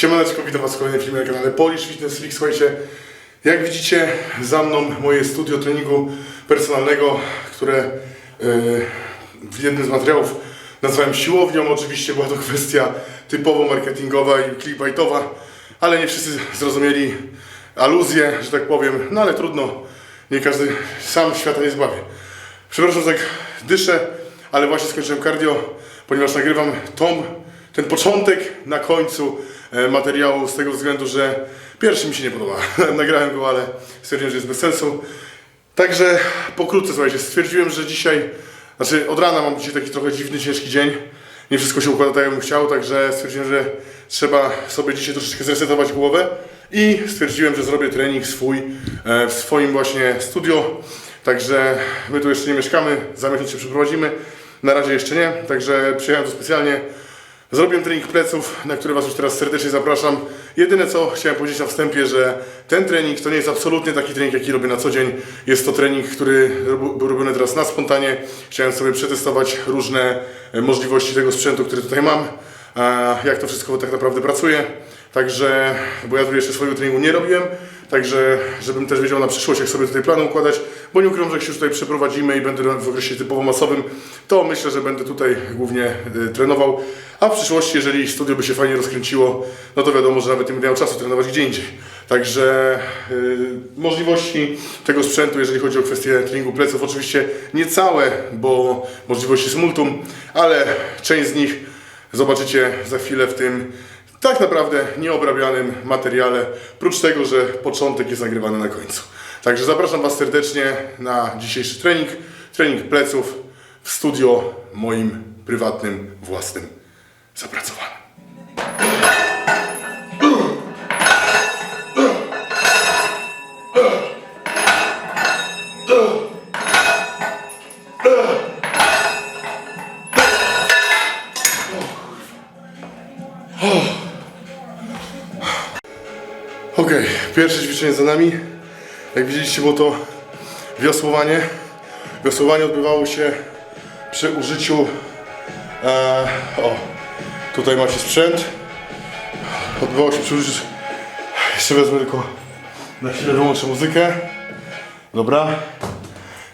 Siemaneczko, witam Was w kolejnym filmie na kanale Polish Fitness Freak. Słuchajcie, jak widzicie za mną moje studio treningu personalnego, które yy, w jednym z materiałów nazwałem siłownią. Oczywiście była to kwestia typowo marketingowa i clickbaitowa, ale nie wszyscy zrozumieli aluzję, że tak powiem. No ale trudno, nie każdy sam świata nie zbawi. Przepraszam, że tak dyszę, ale właśnie skończyłem cardio, ponieważ nagrywam tą, ten początek na końcu e, materiału z tego względu, że pierwszy mi się nie podoba. Nagrałem go, ale stwierdziłem, że jest bez sensu. Także pokrótce, słuchajcie, stwierdziłem, że dzisiaj, znaczy od rana mam dzisiaj taki trochę dziwny, ciężki dzień. Nie wszystko się układa tak, jakbym chciał, także stwierdziłem, że trzeba sobie dzisiaj troszeczkę zresetować głowę i stwierdziłem, że zrobię trening swój e, w swoim właśnie studio. Także my tu jeszcze nie mieszkamy, za miesiąc się przeprowadzimy. Na razie jeszcze nie, także przyjechałem tu specjalnie. Zrobiłem trening pleców, na który Was już teraz serdecznie zapraszam. Jedyne co chciałem powiedzieć na wstępie, że ten trening to nie jest absolutnie taki trening, jaki robię na co dzień. Jest to trening, który był robiony teraz na spontanie. Chciałem sobie przetestować różne e, możliwości tego sprzętu, który tutaj mam, jak to wszystko tak naprawdę pracuje. Także, bo ja tu jeszcze swojego treningu nie robiłem, także żebym też wiedział na przyszłość, jak sobie tutaj plany układać, bo nie ukrywam, że jak się tutaj przeprowadzimy i będę w okresie typowo masowym, to myślę, że będę tutaj głównie y, trenował, a w przyszłości, jeżeli studio by się fajnie rozkręciło, no to wiadomo, że nawet nie miał czasu trenować gdzie indziej. Także y, możliwości tego sprzętu, jeżeli chodzi o kwestię treningu pleców, oczywiście nie całe, bo możliwości jest multum, ale część z nich zobaczycie za chwilę w tym tak naprawdę nieobrabianym materiale, prócz tego, że początek jest nagrywany na końcu. Także zapraszam Was serdecznie na dzisiejszy trening, trening pleców w studio moim prywatnym, własnym, zapracowanym. Okej, pierwsze ćwiczenie za nami. Jak widzieliście, było to wiosłowanie. Wiosłowanie odbywało się przy użyciu. E, o, tutaj macie sprzęt. Odbywało się przy użyciu. Jeszcze wezmę tylko na chwilę wyłączę muzykę. Dobra.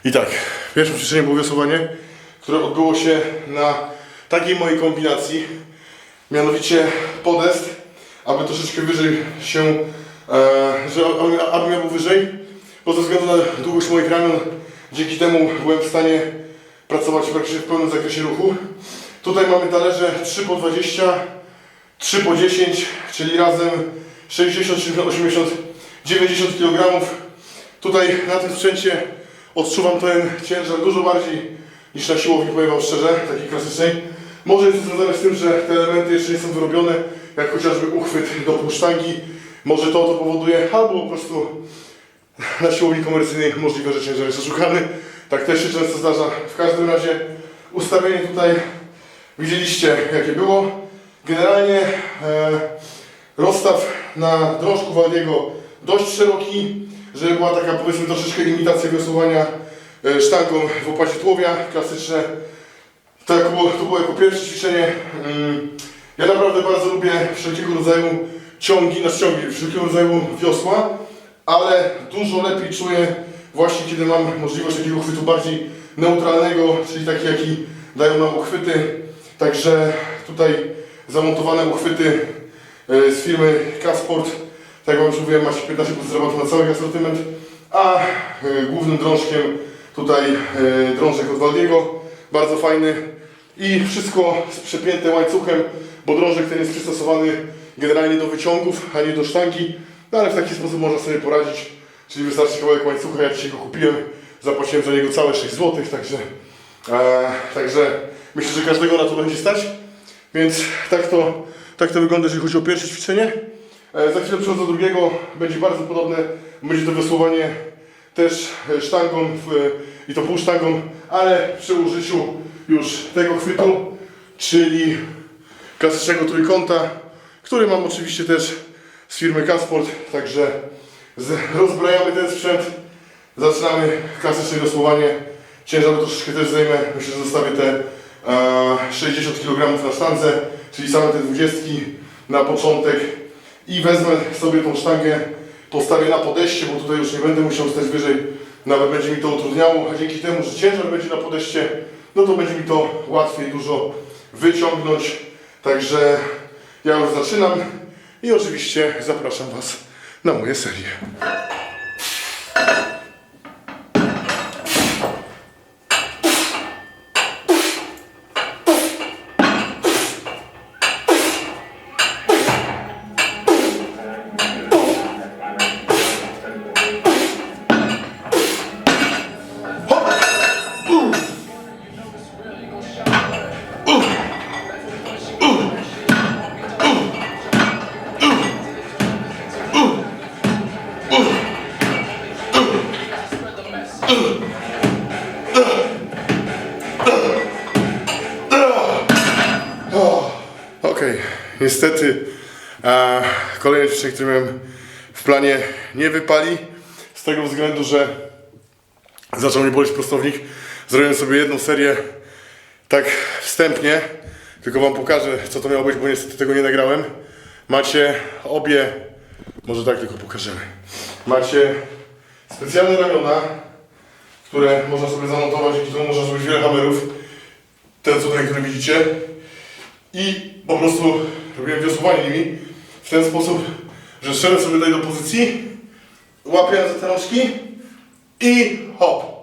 I tak, pierwsze ćwiczenie było wiosłowanie, które odbyło się na takiej mojej kombinacji. Mianowicie podest, aby troszeczkę wyżej się, że aby- miał wyżej, bo ze względu na długość moich ramion, dzięki temu byłem w stanie pracować praktycznie w pełnym zakresie ruchu. Tutaj mamy talerze 3 po 20, 3 po 10, czyli razem 60, 70, 80, 90 kg. Tutaj na tym sprzęcie odczuwam ten ciężar dużo bardziej niż na siłowni, powiem Wam szczerze, takiej klasycznej. Może jest to związane z tym, że te elementy jeszcze nie są wyrobione, jak chociażby uchwyt do półsztangi. Może to to powoduje, albo po prostu na siłowni komercyjnej możliwe, że ciężar jest oszukany. Tak też się często zdarza. W każdym razie ustawienie tutaj widzieliście jakie było. Generalnie e, rozstaw na drążku Waldiego dość szeroki, żeby była taka powiedzmy troszeczkę imitacja wiosłowania e, sztangą w opacie tułowia, klasyczne. To, jako było, to było jako pierwsze ćwiczenie. Mm, Ja naprawdę bardzo lubię wszelkiego rodzaju ciągi, na ciągi, wszelkiego rodzaju wiosła, ale dużo lepiej czuję właśnie kiedy mam możliwość takiego uchwytu bardziej neutralnego, czyli taki jaki dają nam uchwyty. Także tutaj zamontowane uchwyty e, z firmy K-Sport, tak jak Wam już mówiłem, macie 15% rabatu na cały asortyment, a e, głównym drążkiem tutaj e, drążek od Waldiego, bardzo fajny. I wszystko z przepięte łańcuchem, bo drążek ten jest przystosowany generalnie do wyciągów, a nie do sztangi, no ale w taki sposób można sobie poradzić, czyli wystarczy kawałek łańcucha, ja dzisiaj go kupiłem, zapłaciłem za niego całe 6 zł, także, e, także myślę, że każdego na to będzie stać, więc tak to, tak to wygląda, jeżeli chodzi o pierwsze ćwiczenie. E, Za chwilę przechodzę do drugiego, będzie bardzo podobne, będzie to wiosłowanie też e, sztangą w, i to półsztangą, ale przy użyciu już tego chwytu, czyli klasycznego trójkąta, który mam oczywiście też z firmy Casport, także rozbrajamy ten sprzęt, zaczynamy klasyczne wiosłowanie, ciężaru troszeczkę też zajmę, myślę, że zostawię te e, 60 kg na sztance, czyli same te 20 na początek. I wezmę sobie tą sztangę, postawię na podejście, bo tutaj już nie będę musiał stać wyżej, nawet będzie mi to utrudniało, a dzięki temu, że ciężar będzie na podejście, no to będzie mi to łatwiej dużo wyciągnąć. Także ja już zaczynam i oczywiście zapraszam Was na moje serie. Niestety a, kolejne ćwiczenie, które miałem w planie nie wypali z tego względu, że zaczął mnie boleć prostownik. Zrobiłem sobie jedną serię tak wstępnie, tylko Wam pokażę co to miało być, bo niestety tego nie nagrałem. Macie obie, może tak tylko pokażemy. Macie specjalne ramiona, które można sobie zamontować, dzięki temu można zrobić wiele hamerów. Ten tutaj, który widzicie. I po prostu robiłem wiosłowanie nimi w ten sposób, że strzelę sobie tutaj do pozycji, łapię za te rączki i hop.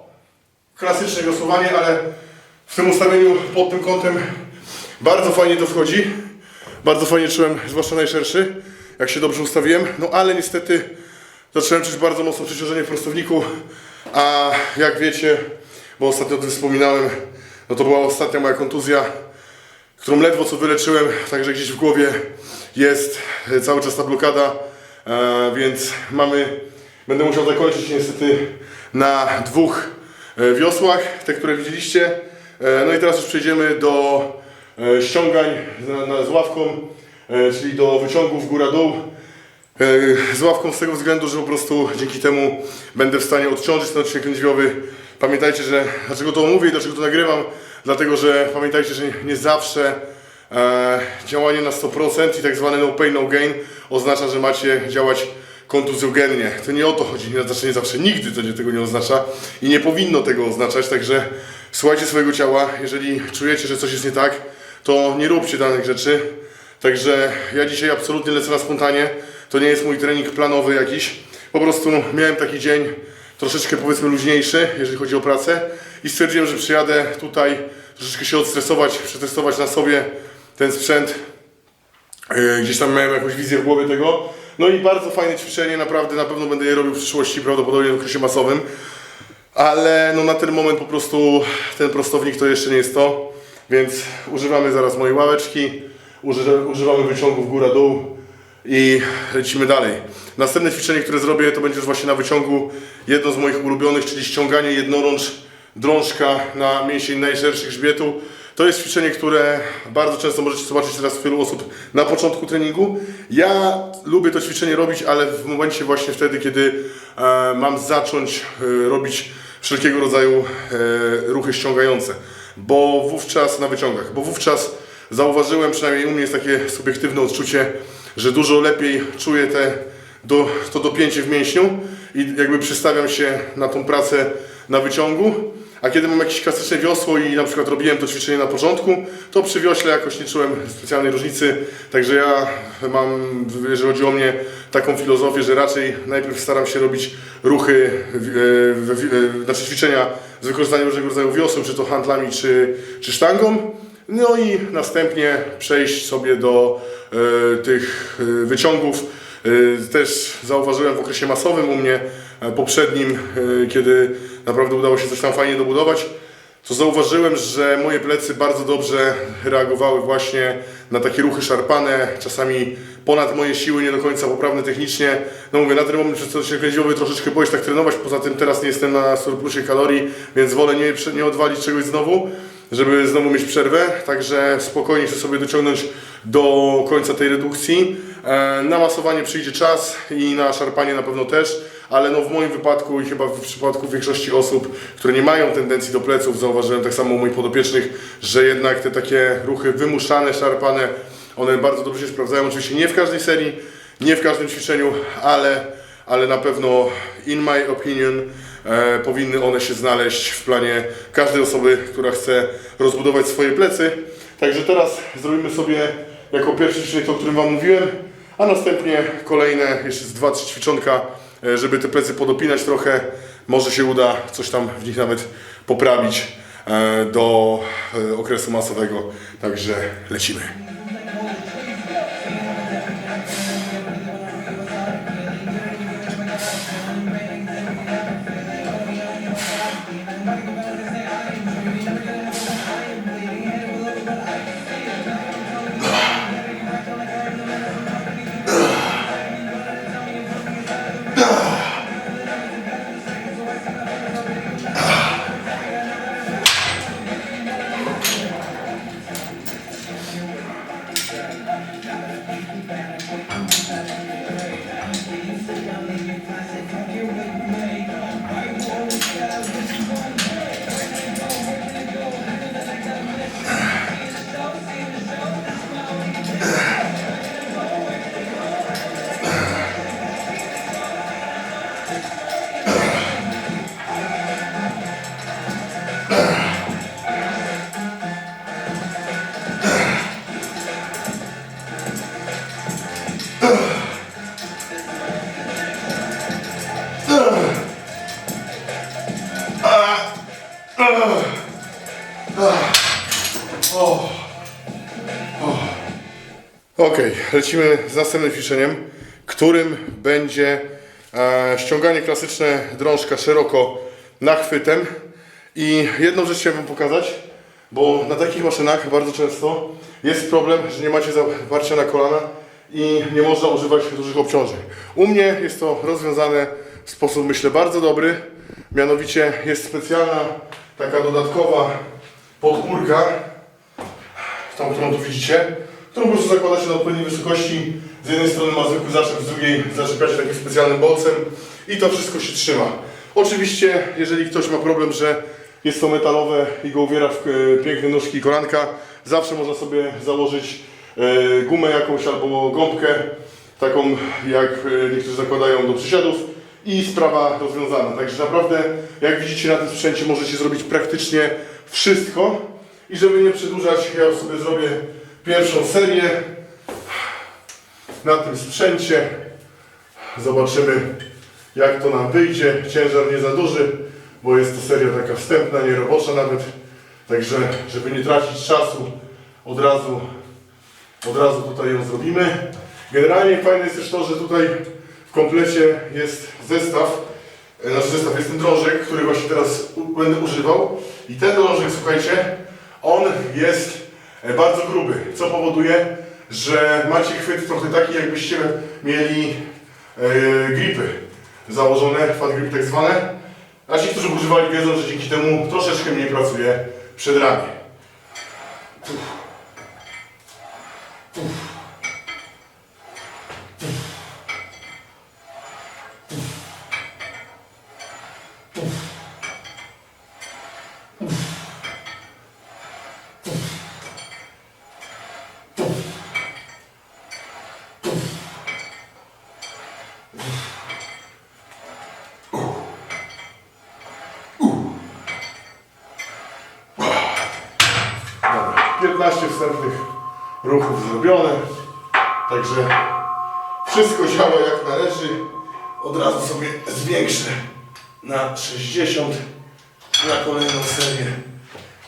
Klasyczne wiosłowanie, ale w tym ustawieniu pod tym kątem bardzo fajnie to wchodzi. Bardzo fajnie czułem, zwłaszcza najszerszy, jak się dobrze ustawiłem. No ale niestety zacząłem czuć bardzo mocno przeciążenie w prostowniku, a jak wiecie, bo ostatnio o tym wspominałem, no to była ostatnia moja kontuzja, którą ledwo co wyleczyłem, także gdzieś w głowie jest e, cały czas ta blokada, e, więc mamy, będę musiał zakończyć niestety na dwóch e, wiosłach, te które widzieliście. No i teraz już przejdziemy do ściągań z ławką, czyli do wyciągów góra-dół. Z ławką z tego względu, że po prostu dzięki temu będę w stanie odciążyć ten odcinek lędźwiowy. Pamiętajcie, że dlaczego to mówię i dlaczego to nagrywam, dlatego że pamiętajcie, że nie zawsze e, działanie na 100% i tak zwane no pain, no gain oznacza, że macie działać kontuzjogennie. To nie o to chodzi, nie znaczy nie zawsze, nigdy to nie, tego nie oznacza i nie powinno tego oznaczać, także słuchajcie swojego ciała, jeżeli czujecie, że coś jest nie tak, to nie róbcie danych rzeczy. Także ja dzisiaj absolutnie lecę na spontanie. To nie jest mój trening planowy jakiś. Po prostu miałem taki dzień troszeczkę powiedzmy luźniejszy, jeżeli chodzi o pracę i stwierdziłem, że przyjadę tutaj troszeczkę się odstresować, przetestować na sobie ten sprzęt. Yy, Gdzieś tam miałem jakąś wizję w głowie tego. No i bardzo fajne ćwiczenie, naprawdę na pewno będę je robił w przyszłości, prawdopodobnie w okresie masowym. Ale no na ten moment po prostu ten prostownik to jeszcze nie jest to, więc używamy zaraz mojej ławeczki, uży- używamy wyciągów góra-dół i lecimy dalej. Następne ćwiczenie, które zrobię, to będzie już właśnie na wyciągu jedno z moich ulubionych, czyli ściąganie jednorącz drążka na mięsień najszerszy grzbietu. To jest ćwiczenie, które bardzo często możecie zobaczyć teraz u wielu osób na początku treningu. Ja lubię to ćwiczenie robić, ale w momencie właśnie wtedy, kiedy e, mam zacząć e, robić wszelkiego rodzaju e, ruchy ściągające, bo wówczas na wyciągach, bo wówczas zauważyłem, przynajmniej u mnie jest takie subiektywne odczucie, że dużo lepiej czuję te, do, to dopięcie w mięśniu i jakby przystawiam się na tą pracę na wyciągu. A kiedy mam jakieś klasyczne wiosło i na przykład robiłem to ćwiczenie na początku, to przy wiośle jakoś nie czułem specjalnej różnicy. Także ja mam, jeżeli chodzi o mnie, taką filozofię, że raczej najpierw staram się robić ruchy, e, e, znaczy ćwiczenia z wykorzystaniem różnego rodzaju wiosł, czy to handlami, czy, czy sztangą. No i następnie przejść sobie do tych e, wyciągów. E, też zauważyłem w okresie masowym u mnie, e, poprzednim, e, kiedy naprawdę udało się coś tam fajnie dobudować, to zauważyłem, że moje plecy bardzo dobrze reagowały właśnie na takie ruchy szarpane, czasami ponad moje siły, nie do końca poprawne technicznie. No mówię, na ten moment przez odcinek lędźwiowy troszeczkę boję się tak trenować, poza tym teraz nie jestem na surplusie kalorii, więc wolę nie, nie odwalić czegoś znowu. żeby znowu mieć przerwę, także spokojnie chcę sobie dociągnąć do końca tej redukcji. E, Na masowanie przyjdzie czas i na szarpanie na pewno też, ale no w moim wypadku i chyba w przypadku większości osób, które nie mają tendencji do pleców, zauważyłem tak samo u moich podopiecznych, że jednak te takie ruchy wymuszane, szarpane, one bardzo dobrze się sprawdzają. Oczywiście nie w każdej serii, nie w każdym ćwiczeniu, ale, ale na pewno in my opinion e, powinny one się znaleźć w planie każdej osoby, która chce rozbudować swoje plecy. Także teraz zrobimy sobie jako pierwszy ćwiczenie o którym Wam mówiłem, a następnie kolejne jeszcze z 2-3 ćwiczonka, e, żeby te plecy podopinać trochę. Może się uda coś tam w nich nawet poprawić e, do e, okresu masowego. Także lecimy. Ok, lecimy z następnym ćwiczeniem, którym będzie e, ściąganie klasyczne drążka szeroko nachwytem. I jedną rzecz chciałem Wam pokazać, bo na takich maszynach bardzo często jest problem, że nie macie zaparcia na kolana i nie można używać dużych obciążeń. U mnie jest to rozwiązane w sposób myślę bardzo dobry, mianowicie jest specjalna taka dodatkowa podpórka, tą, którą tu widzicie, którą po prostu zakłada się na odpowiedniej wysokości. Z jednej strony ma zwykły zaczep, z drugiej zaczepia się takim specjalnym bolcem i to wszystko się trzyma. Oczywiście, jeżeli ktoś ma problem, że jest to metalowe i go uwiera w e, piękne nóżki i kolanka, zawsze można sobie założyć e, gumę jakąś albo gąbkę, taką jak e, niektórzy zakładają do przysiadów i sprawa rozwiązana. Także naprawdę, jak widzicie na tym sprzęcie możecie zrobić praktycznie wszystko. I żeby nie przedłużać, ja sobie zrobię pierwszą serię na tym sprzęcie. Zobaczymy jak to nam wyjdzie. Ciężar nie za duży, bo jest to seria taka wstępna, nie robocza nawet. Także, żeby nie tracić czasu, od razu, od razu tutaj ją zrobimy. Generalnie fajne jest też to, że tutaj w komplecie jest zestaw, e, znaczy zestaw jest ten drążek, który właśnie teraz będę używał. I ten drążek, słuchajcie, on jest e, bardzo gruby, co powoduje, że macie chwyt trochę taki, jakbyście mieli e, gripy założone, fat gripy tak zwane. A ci, którzy używali, wiedzą, że dzięki temu troszeczkę mniej pracuje przedramię. Dobra, 15 wstępnych ruchów zrobione. Także wszystko działa jak należy. Od razu sobie zwiększę na 60 na kolejną serię.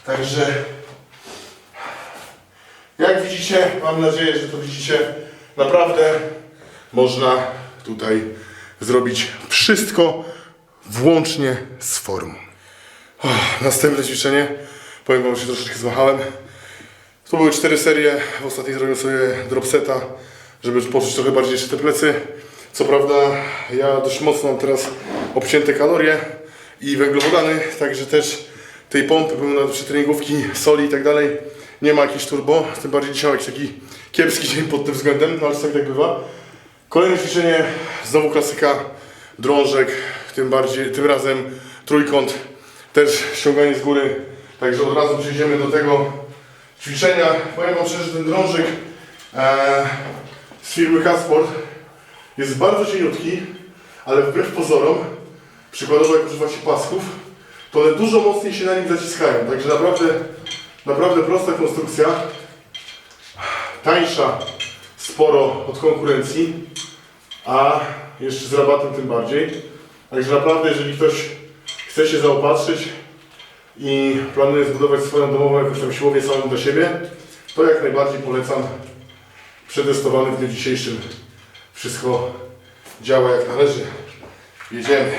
Także jak widzicie, mam nadzieję, że to widzicie, naprawdę można tutaj zrobić wszystko włącznie z formą. O, następne ćwiczenie. Powiem Wam, się troszeczkę zmachałem. To były cztery serie. W ostatniej zrobiłem sobie dropseta, żeby poczuć trochę bardziej jeszcze te plecy. Co prawda ja dość mocno mam teraz obcięte kalorie i węglowodany, także też tej pompy, pełno przetreningówki, soli i tak dalej. Nie ma jakiejś turbo, tym bardziej dzisiaj jakiś taki kiepski dzień pod tym względem, no ale czasami tak bywa. Kolejne ćwiczenie, znowu klasyka, drążek, tym bardziej, tym razem trójkąt, też ściąganie z góry. Także od razu przejdziemy do tego ćwiczenia. Powiem Wam szczerze, że ten drążek e, z firmy Casport jest bardzo cieniutki, ale wbrew pozorom, przykładowo jak używacie pasków, to one dużo mocniej się na nim zaciskają. Także naprawdę, naprawdę prosta konstrukcja, tańsza sporo od konkurencji, a jeszcze z rabatem tym bardziej. Także naprawdę, jeżeli ktoś chce się zaopatrzyć i planuje zbudować swoją domową jakąś tam siłownię samą dla siebie, to jak najbardziej polecam. Przetestowany w dniu dzisiejszym. Wszystko działa jak należy. Jedziemy.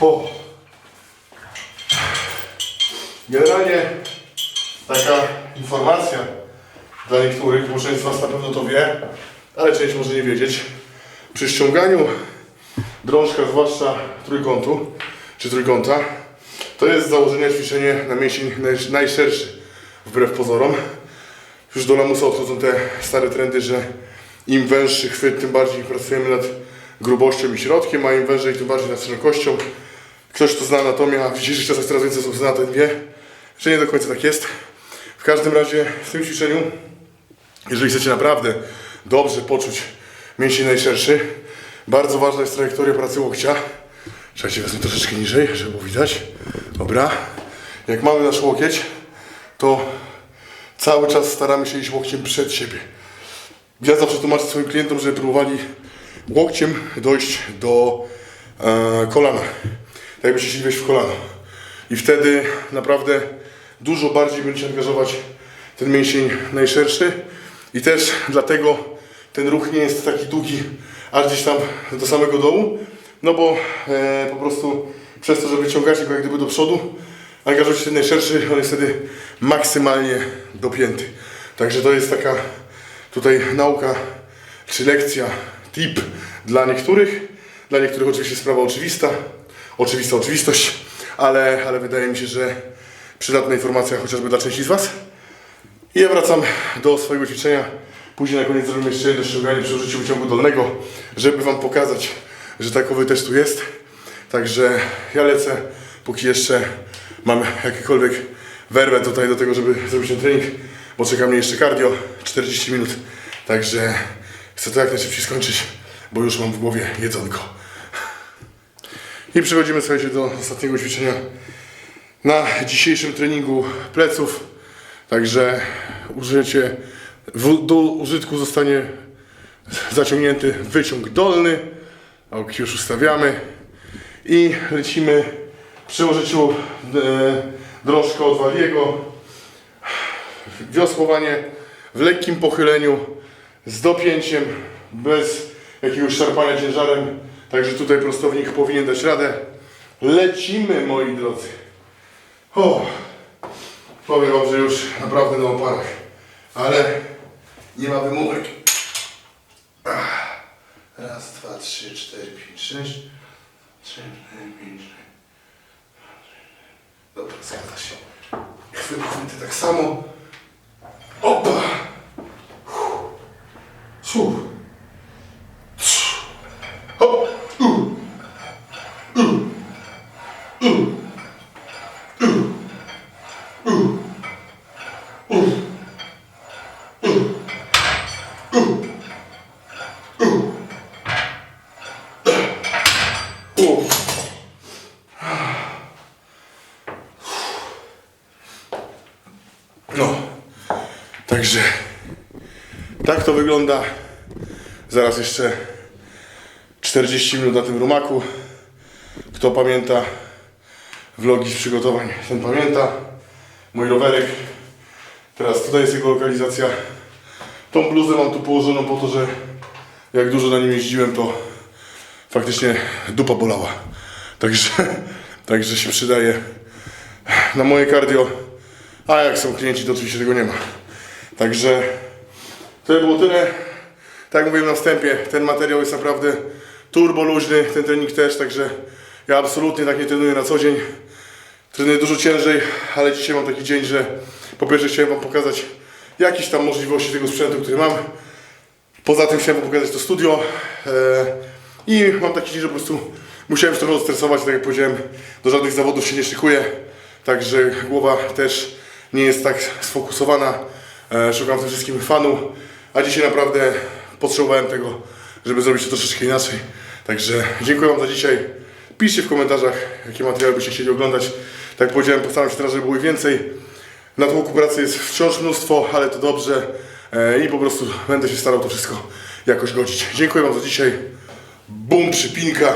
O. Generalnie taka informacja dla niektórych, bo część z Was na pewno to wie, ale część może nie wiedzieć. Przy ściąganiu drążka, zwłaszcza trójkątu, czy trójkąta, to jest z założenia ćwiczenie na mięsień naj- najszerszy, wbrew pozorom. Już do lamusa odchodzą te stare trendy, że im węższy chwyt, tym bardziej pracujemy nad grubością i środkiem, a im wężej, tym bardziej nad szerokością. Ktoś, kto zna anatomię, a w dzisiejszych czasach coraz więcej osób zna, ten wie, że nie do końca tak jest. W każdym razie w tym ćwiczeniu, jeżeli chcecie naprawdę dobrze poczuć mięsień najszerszy, bardzo ważna jest trajektoria pracy łokcia. Czekajcie, wezmę troszeczkę niżej, żeby było widać. Dobra. Jak mamy nasz łokieć, to cały czas staramy się iść łokciem przed siebie. Ja zawsze tłumaczę swoim klientom, że próbowali łokciem dojść do e, kolana. Tak jakbyście chcieli wejść w kolano. I wtedy naprawdę dużo bardziej będziecie angażować ten mięsień najszerszy. I też dlatego ten ruch nie jest taki długi, aż gdzieś tam do samego dołu. No bo e, po prostu przez to, że wyciągacie go jak gdyby do przodu, angażujecie ten najszerszy, on jest wtedy maksymalnie dopięty. Także to jest taka tutaj nauka czy lekcja, tip dla niektórych. Dla niektórych oczywiście sprawa oczywista, oczywista oczywistość, ale, ale wydaje mi się, że przydatna informacja chociażby dla części z Was. I ja wracam do swojego ćwiczenia. Później na koniec zrobimy jeszcze jedno ściąganie przy użyciu wyciągu dolnego, żeby Wam pokazać, że takowy też tu jest. Także ja lecę, póki jeszcze mam jakiekolwiek werwę tutaj do tego, żeby zrobić ten trening, bo czeka mnie jeszcze cardio, 40 minut. Także chcę to jak najszybciej skończyć, bo już mam w głowie jedzonko. I przechodzimy słuchajcie do ostatniego ćwiczenia na dzisiejszym treningu pleców. Także użycie, w, do użytku zostanie zaciągnięty wyciąg dolny. Ok, już ustawiamy. I lecimy przy użyciu e, drążka od Waliego. Wiosłowanie w lekkim pochyleniu z dopięciem, bez jakiegoś szarpania ciężarem. Także tutaj prostownik powinien dać radę. Lecimy moi drodzy. O, powiem wam, że już naprawdę na oparach. Ale nie ma wymówek. Raz, dwa, trzy, cztery, pięć, sześć. Trzy, cztery, pięć, sześć. Dobra, zgadza się. Chwyty, chwyty tak samo. Opa! Su. Hop. U. U. U. U. U. U. U. No, także tak to wygląda. Zaraz jeszcze 40 minut na tym rumaku. Kto pamięta vlogi z przygotowań, ten pamięta. mój rowerek. Teraz tutaj jest jego lokalizacja. Tą bluzę mam tu położoną po to, że jak dużo na nim jeździłem, to faktycznie dupa bolała. Także, także się przydaje na moje cardio. A jak są klienci, to oczywiście tego nie ma. Także to było tyle. Tak jak mówiłem na wstępie, ten materiał jest naprawdę turbo luźny, ten trening też, także ja absolutnie tak nie trenuję na co dzień. Trenuję dużo ciężej, ale dzisiaj mam taki dzień, że po pierwsze chciałem Wam pokazać jakieś tam możliwości tego sprzętu, który mam. Poza tym chciałem Wam pokazać to studio e, i mam taki dzień, że po prostu musiałem się trochę odstresować, tak jak powiedziałem, do żadnych zawodów się nie szykuję, także głowa też nie jest tak sfokusowana. E, szukam w tym wszystkim fanu, a dzisiaj naprawdę potrzebowałem tego, żeby zrobić to troszeczkę inaczej. Także dziękuję Wam za dzisiaj. Piszcie w komentarzach, jakie materiały byście chcieli oglądać. Tak jak powiedziałem, postaram się teraz, żeby było więcej. Na tłuku pracy jest wciąż mnóstwo, ale to dobrze e, i po prostu będę się starał to wszystko jakoś godzić. Dziękuję Wam za dzisiaj. Bum, przypinka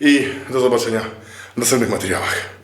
i do zobaczenia w następnych materiałach.